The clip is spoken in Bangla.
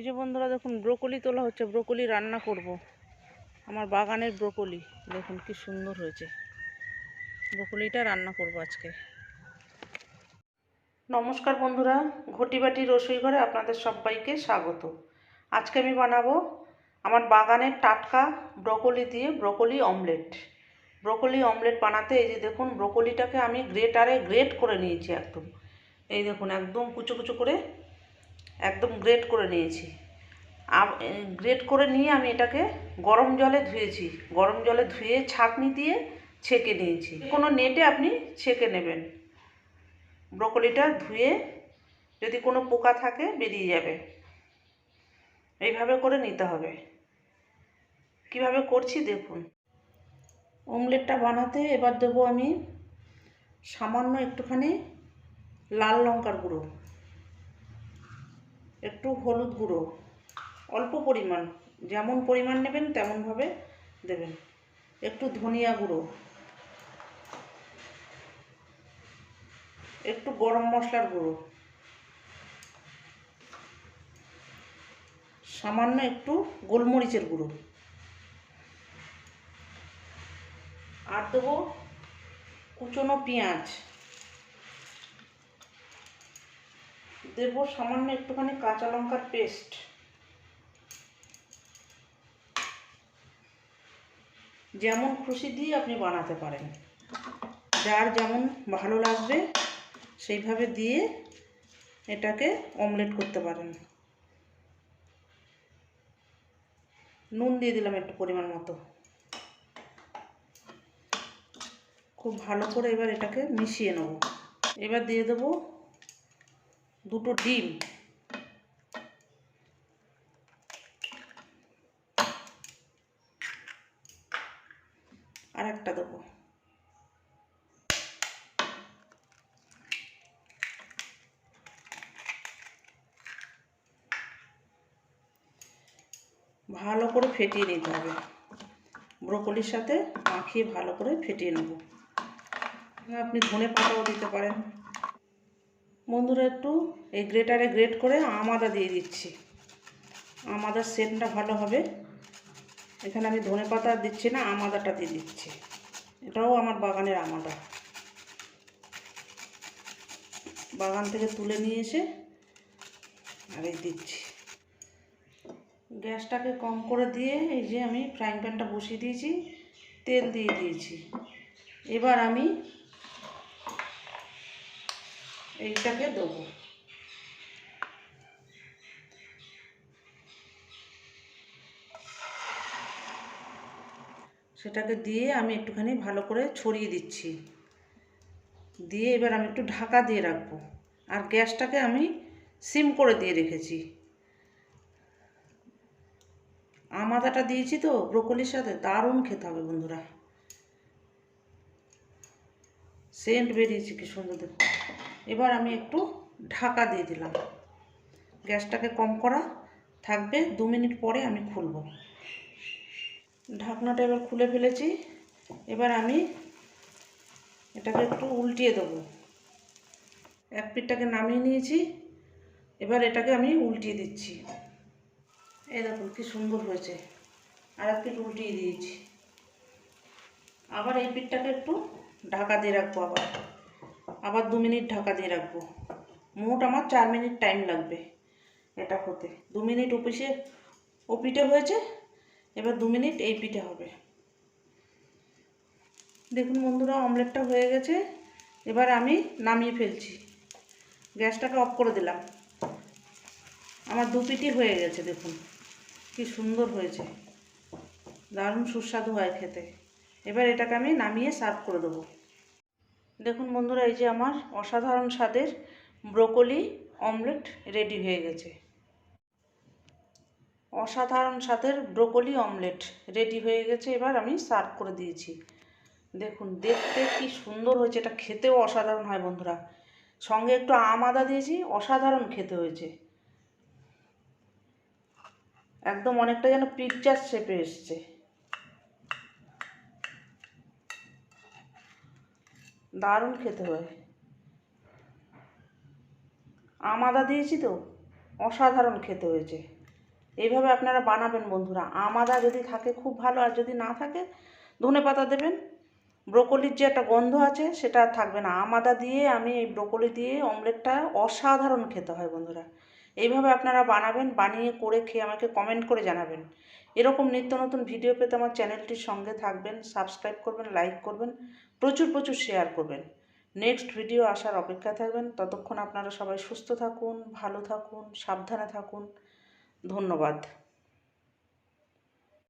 এই যে বন্ধুরা দেখুন, ব্রোকলি তোলা হচ্ছে, ব্রোকলি রান্না করব। আমার বাগানের ব্রোকলি, দেখুন কি সুন্দর হয়েছে। ব্রোকলিটা রান্না করব আজকে। নমস্কার বন্ধুরা, ঘটিবাটি রসুই ঘরে আপনাদের সবাইকে স্বাগত। আজকে আমি বানাবো আমার বাগানের টাটকা ব্রোকলি দিয়ে ব্রোকলি অমলেট। ব্রোকলি অমলেট বানাতে এই যে দেখুন, ব্রোকলিটাকে আমি গ্রেটারে গ্রেট করে নিয়েছি একদম। এই দেখুন, একদম কুচো কুচো করে একদম গ্রেট করে নিয়েছি। গ্রেট করে নিয়ে আমি এটাকে গরম জলে ধুয়েছি। গরম জলে ধুয়ে ছাঁকনি দিয়ে ছেঁকে নিয়েছি। কোনো নেটে আপনি ছেঁকে নেবেন। ব্রোকলিটা ধুয়ে যদি কোনো পোকা থাকে বেরিয়ে যাবে। এইভাবে করে নিতে হবে। কীভাবে করছি দেখুন। অমলেটটা বানাতে এবার দেবো আমি সামান্য একটুখানি লাল লঙ্কার গুঁড়ো। একটু হলুদ গুঁড়ো। অল্প পরিমাণ, যেমন পরিমাণ নেবেন তেমনভাবে দেবেন। একটু ধনিয়া গুঁড়ো। একটু গরম মশলার গুঁড়ো। সামান্য একটু গোলমরিচের গুঁড়ো। আর দেবো কুচনো পেঁয়াজ। দেব সামান্য একটুখানি কাঁচা লঙ্কার পেস্ট। যেমন খুশি দিয়ে আপনি বানাতে পারেন। যার যেমন ভালো লাগবে, সেইভাবে দিয়ে এটাকে অমলেট করতে পারেন। নুন দিয়ে দিলাম একটু পরিমাণ মতো। খুব ভালো করে এবার এটাকে মিশিয়ে নেব। এবার দিয়ে দেবো দুটো ডিম। আর একটা দেবো। ভালো করে ফেটিয়ে নিতে হবে। ব্রোকলির সাথে মাখিয়ে ভালো করে ফেটিয়ে নেব। আপনি ধনে পাতাও দিতে পারেন। বন্ধুরা একটু এই গ্রেটারে গ্রেট করে আমাদা দিয়ে দিচ্ছি। আম আদার সেন্টটা ভালো হবে। এখানে আমি ধনে পাতা দিচ্ছি না আম আদাটা দিয়ে দিচ্ছি। এটাও আমার বাগানের আম আদা বাগান থেকে তুলে নিয়ে এসে আর এই দিচ্ছি। গ্যাসটাকে কম করে দিয়ে এই যে আমি ফ্রাইং প্যানটা বসিয়ে দিয়েছি, তেল দিয়ে দিয়েছি। এবার আমি এইটাকে দেবো সেটাকে দিয়ে আমি একটুখানি ভালো করে ছড়িয়ে দিচ্ছি। দিয়ে এবার আমি একটু ঢাকা দিয়ে রাখব। আর গ্যাসটাকে আমি সিম করে দিয়ে রেখেছি। আমাদাটা দিয়েছি তো, ব্রোকলির সাথে, দারুণ খেতে হবে বন্ধুরা। সেন্ট বেরিয়েছে, কি সুন্দর দেখুন এবার আমি একটু ঢাকা দিয়ে দিলাম। গ্যাসটাকে কম করা থাকবে, দু মিনিট পরে আমি খুলব। ঢাকনাটা এবার খুলে ফেলেছি। এবার আমি এটাকে একটু উল্টিয়ে দেবো। এক পিঠটাকে নামিয়ে নিয়েছি। এবার এটাকে আমি উল্টিয়ে দিচ্ছি। এই দেখুন কি সুন্দর হয়েছে। আর এক পিঠ উল্টিয়ে দিয়েছি। আবার এই পিঠটাকে একটু ঢাকা দিয়ে রাখব আবার। আবার দু মিনিট ঢাকা দিয়ে রাখব। মোট আমার চার মিনিট টাইম লাগবে এটা হতে। দু মিনিট অফিসে, ও পিঠে হয়েছে, এবার দু মিনিট এই পিঠে হবে। দেখুন বন্ধুরা, অমলেটটা হয়ে গেছে, এবার আমি নামিয়ে ফেলছি। গ্যাসটাকে অফ করে দিলাম। আমার দু পিঠি হয়ে গেছে, দেখুন। কি সুন্দর হয়েছে। দারুণ সুস্বাদু হয় খেতে। এবার এটাকে আমি নামিয়ে সার্ভ করে দেবো। দেখুন বন্ধুরা, এই যে আমার অসাধারণ স্বাদের ব্রোকলি অমলেট রেডি হয়ে গেছে। অসাধারণ স্বাদের ব্রোকলি অমলেট রেডি হয়ে গেছে, এবার আমি সার্ভ করে দিয়েছি। দেখুন, দেখতে কি সুন্দর হয়েছে, এটা খেতেও অসাধারণ হয় বন্ধুরা। সঙ্গে একটু আম আদা দিয়েছি, অসাধারণ খেতে হয়েছে। একদম অনেকটা যেন পিৎজার শেপে এসছে। দারুণ খেতে হয়। আম আদা দিয়েছি তো, অসাধারণ খেতে হয়েছে। এইভাবে আপনারা বানাবেন বন্ধুরা। আমাদা যদি থাকে খুব ভালো, আর যদি না থাকে, ধনে পাতা দেবেন। ব্রোকলির যে একটা গন্ধ আছে, সেটা থাকবে না। আমাদা দিয়ে আমি এই ব্রোকলি দিয়ে অমলেটটা অসাধারণ খেতে হয় বন্ধুরা। এইভাবে আপনারা বানাবেন, বানিয়ে করে খেয়ে আমাকে কমেন্ট করে জানাবেন। এরকম নিত্য নতুন ভিডিও পেতে আমার চ্যানেলটির সঙ্গে থাকবেন সাবস্ক্রাইব করবেন লাইক করবেন। প্রচুর প্রচুর শেয়ার করবেন। নেক্সট ভিডিও আসার অপেক্ষা থাকবেন। ততক্ষণ আপনারা সবাই সুস্থ থাকুন, ভালো থাকুন, সাবধানে থাকুন। ধন্যবাদ।